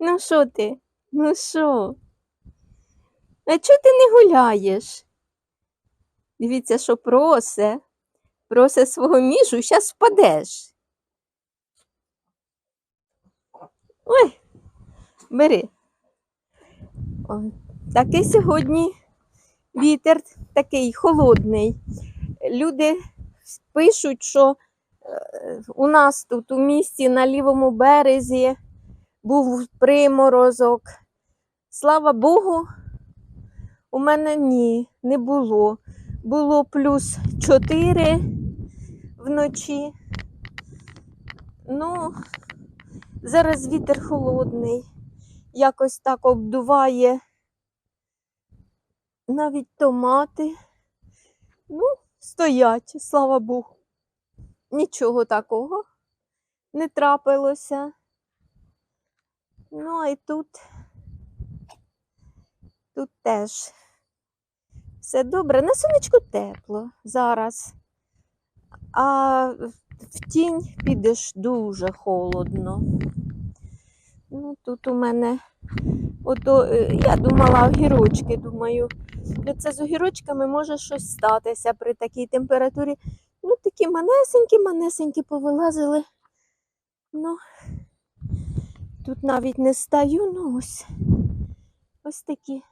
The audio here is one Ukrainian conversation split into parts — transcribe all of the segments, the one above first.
Ну що ти? Ну що? А чого ти не гуляєш? Дивіться, що просе. Просе свого міжу, зараз впадеш. Ой, бери. О, такий сьогодні вітер такий холодний. Люди пишуть, що е, у нас тут у місті на лівому березі був приморозок. Слава Богу, у мене ні, не було. Було плюс 4 вночі. Ну, зараз вітер холодний, якось так обдуває навіть томати. Ну, стоять, слава Богу. Нічого такого не трапилося. Ну, й тут, тут теж все добре. На сонечку тепло зараз. А в тінь підеш дуже холодно. Ну, тут у мене ото, е, я думала огірочки, думаю, це з огірочками може щось статися при такій температурі. Ну, такі манесенькі, манесенькі повилазили. Ну, тут навіть не стаю, ну ось. Ось такі.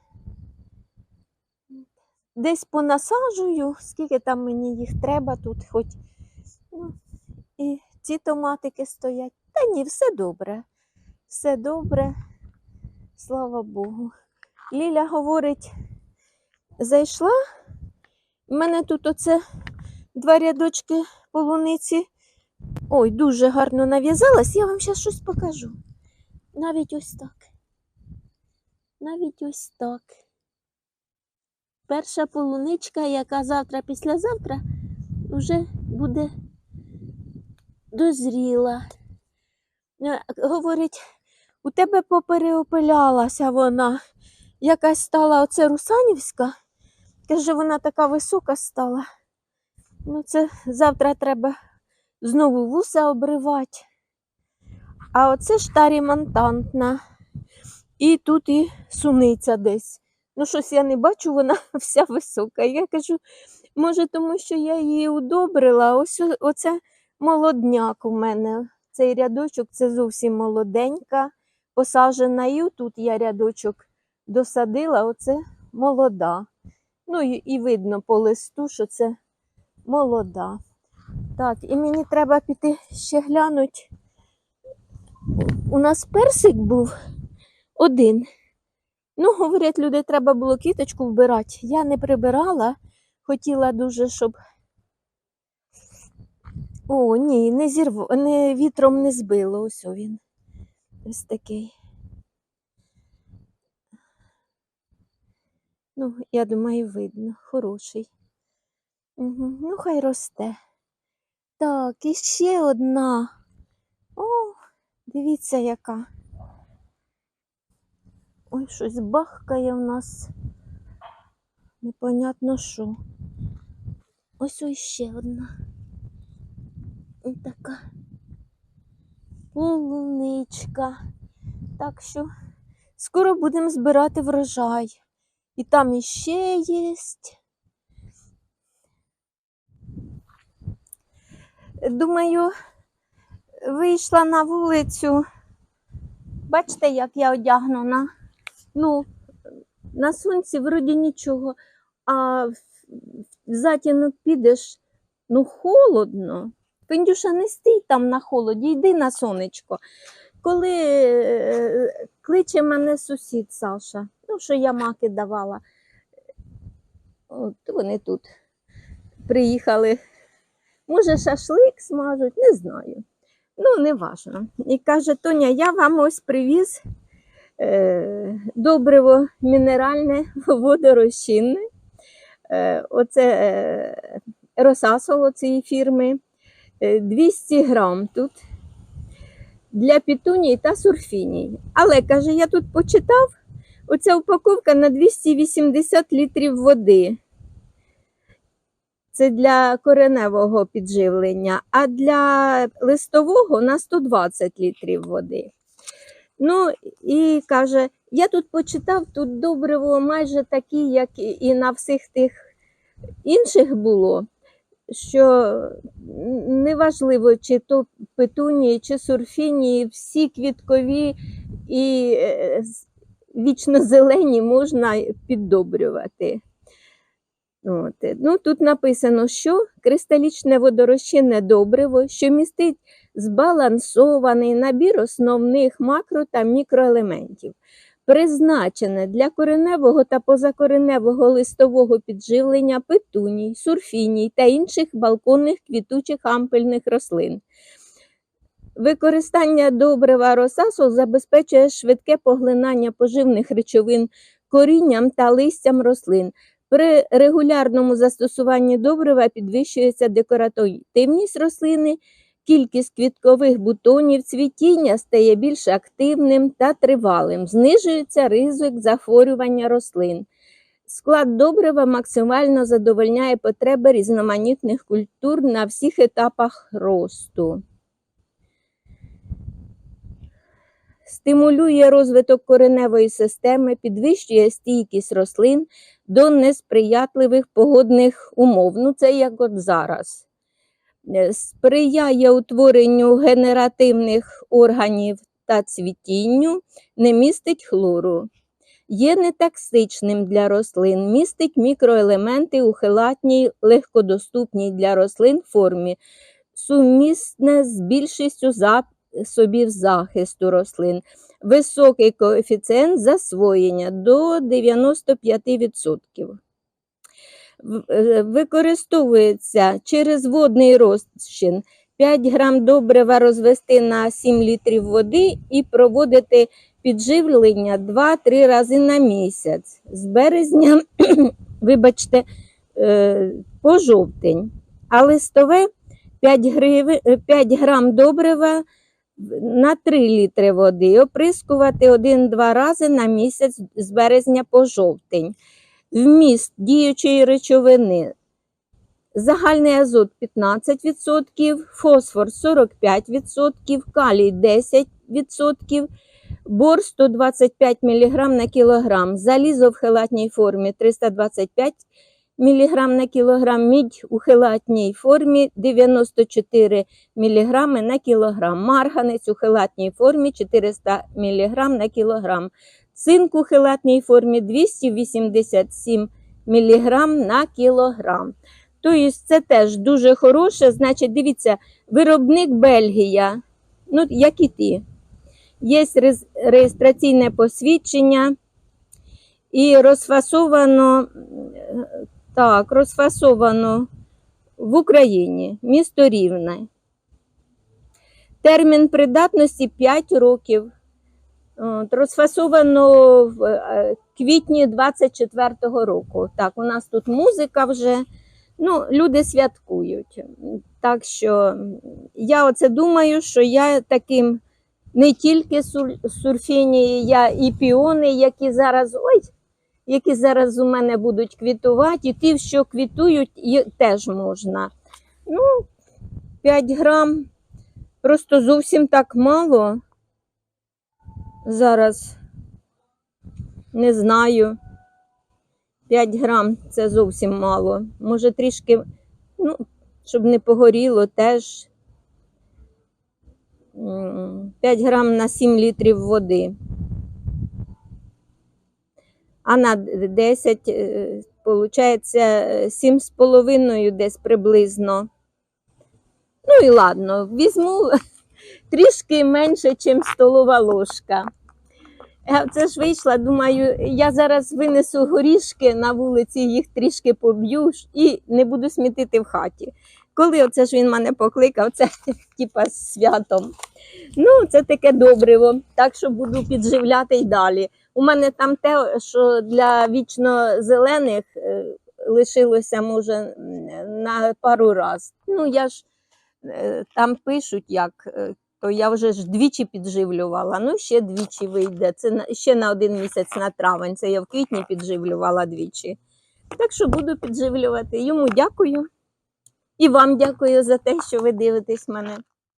Десь понасаджую, скільки там мені їх треба тут, хоч. Ну, і ці томатики стоять. Та ні, все добре. Все добре. Слава Богу. Ліля говорить, зайшла. У мене тут оце два рядочки полуниці. Ой, дуже гарно нав'язалась. Я вам зараз щось покажу. Навіть ось так. Навіть ось так. Перша полуничка, яка завтра, післязавтра вже буде дозріла. Е, Говорить, у тебе попереопилялася вона. Якась стала оце Русанівська. Каже, вона така висока стала. Ну, це завтра треба знову вуса обривати. А оце штарі монтантна. І тут і суниця десь. Ну, щось я не бачу, вона вся висока. Я кажу, може, тому що я її удобрила. Ось о- оце молодняк у мене. Цей рядочок це зовсім молоденька, посаджена. І тут я рядочок досадила, оце молода. Ну і, видно по листу, що це молода. Так, і мені треба піти ще глянути. У нас персик був один. Ну, говорять, люди, треба було квіточку вбирати. Я не прибирала, хотіла дуже, щоб. О, ні, не зірво, не, вітром не збило. Ось він. Ось такий. Ну, я думаю, видно, хороший. Угу. Ну, хай росте. Так, і ще одна. Дивіться, яка. Ой, щось бахкає в нас. Непонятно що. Ось ось ще одна. Ось така полуничка. Так що скоро будемо збирати врожай. І там іще є. Думаю, вийшла на вулицю. Бачите, як я одягнена? Ну, на сонці вроді нічого, а в затінок підеш, ну, холодно. Пендюша, не стій там на холоді, йди на сонечко. Коли е, кличе мене сусід Саша, ну, що я маки давала, от вони тут приїхали. Може, шашлик смажуть, не знаю. Ну, не важно. І каже, Тоня, я вам ось привіз е, добриво мінеральне водорозчинне. Е, оце е, Росасоло цієї фірми. Е, 200 грам тут для пітуній та сурфіній. Але каже, я тут почитав, оця упаковка на 280 літрів води. Це для кореневого підживлення, а для листового на 120 літрів води. Ну і каже: я тут почитав, тут добриво майже такі, як і на всіх тих інших було, що неважливо, чи то петунії, чи сурфінії, всі квіткові і е, вічно зелені можна піддобрювати. От. Ну, тут написано, що кристалічне водорозчинне добриво, що містить збалансований набір основних макро та мікроелементів, призначене для кореневого та позакореневого листового підживлення петуній, сурфіній та інших балконних квітучих ампельних рослин. Використання добрива росасу забезпечує швидке поглинання поживних речовин корінням та листям рослин. При регулярному застосуванні добрива підвищується декоративність рослини, кількість квіткових бутонів, цвітіння стає більш активним та тривалим, знижується ризик захворювання рослин. Склад добрива максимально задовольняє потреби різноманітних культур на всіх етапах росту. Стимулює розвиток кореневої системи, підвищує стійкість рослин до несприятливих погодних умов. Ну, це як от зараз. Е, Сприяє утворенню генеративних органів та цвітінню, не містить хлору. Є нетоксичним для рослин, містить мікроелементи у хелатній, легкодоступній для рослин формі, сумісне з більшістю засобів захисту рослин, високий коефіцієнт засвоєння до 95%. Е, Використовується через водний розчин 5 грам добрива розвести на 7 літрів води і проводити підживлення 2-3 рази на місяць з березня, вибачте, е, по жовтень. А листове 5, гриви, 5 грам добрива на 3 літри води. Оприскувати 1-2 рази на місяць з березня по жовтень. Вміст діючої речовини. Загальний азот 15%, фосфор 45%, калій 10%, бор 125 мг на кілограм, залізо в хелатній формі 325 мг на кілограм, мідь у хелатній формі 94 мг на кілограм, марганець у хелатній формі 400 мг на кілограм, цинк у хелатній формі 287 мг на кілограм. Тобто це теж дуже хороше. Значить, дивіться, виробник Бельгія, ну, як і ти. Є реєстраційне посвідчення і розфасовано, так, розфасовано в Україні, місто Рівне. Термін придатності 5 років. От, розфасовано в е, квітні 24-го року. Так, у нас тут музика вже. Ну, люди святкують. Так що я оце думаю, що я таким не тільки сур- сурфінії, я і піони, які зараз, ой, які зараз у мене будуть квітувати, і ті, що квітують, теж можна. Ну, 5 грам, просто зовсім так мало. Зараз не знаю. 5 грам це зовсім мало. Може трішки, ну, щоб не погоріло, теж 5 грам на 7 літрів води. А на 10, виходить, 7,5 десь приблизно. Ну і ладно, візьму трішки менше, ніж столова ложка. Я Це ж вийшла, думаю, я зараз винесу горішки на вулиці, їх трішки поб'ю і не буду смітити в хаті. Коли оце ж він мене покликав, це типа з святом. Ну, це таке добриво, так що буду підживляти й далі. У мене там те, що для вічно зелених е, лишилося, може, на пару раз. Ну, я ж е, там пишуть, як е, то я вже ж двічі підживлювала. Ну, ще двічі вийде. Це ще на один місяць на травень. Це я в квітні підживлювала двічі. Так що буду підживлювати. Йому дякую. І вам дякую за те, що ви дивитесь мене.